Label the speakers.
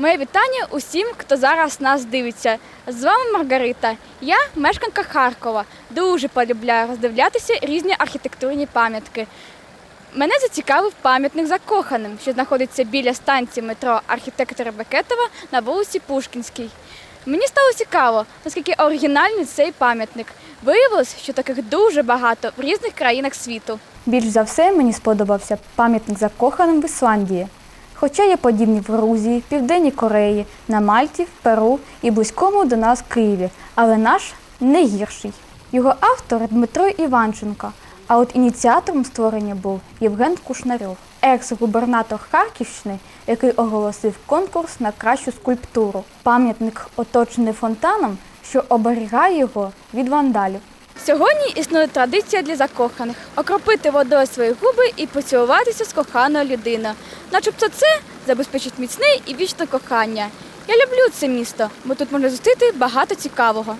Speaker 1: Моє вітання усім, хто зараз нас дивиться. З вами Маргарита. Я мешканка Харкова. Дуже полюбляю роздивлятися різні архітектурні пам'ятки. Мене зацікавив пам'ятник закоханим, що знаходиться біля станції метро архітектора Бекетова на вулиці Пушкінській. Мені стало цікаво, наскільки оригінальний цей пам'ятник. Виявилось, що таких дуже багато в різних країнах світу.
Speaker 2: Більш за все мені сподобався пам'ятник закоханим в Ісландії. Хоча є подібні в Грузії, Південній Кореї, на Мальті, Перу і близькому до нас Києві, але наш не гірший. Його автор Дмитро Іванченко, а от ініціатором створення був Євген Кушнарьов, екс-губернатор Харківщини, який оголосив конкурс на кращу скульптуру. Пам'ятник оточений фонтаном, що оберігає його від вандалів.
Speaker 1: Сьогодні існує традиція для закоханих окропити водою свої губи і поцілуватися з коханою людиною. Начебто це забезпечить міцне і вічне кохання. Я люблю це місто, бо тут можна зустріти багато цікавого.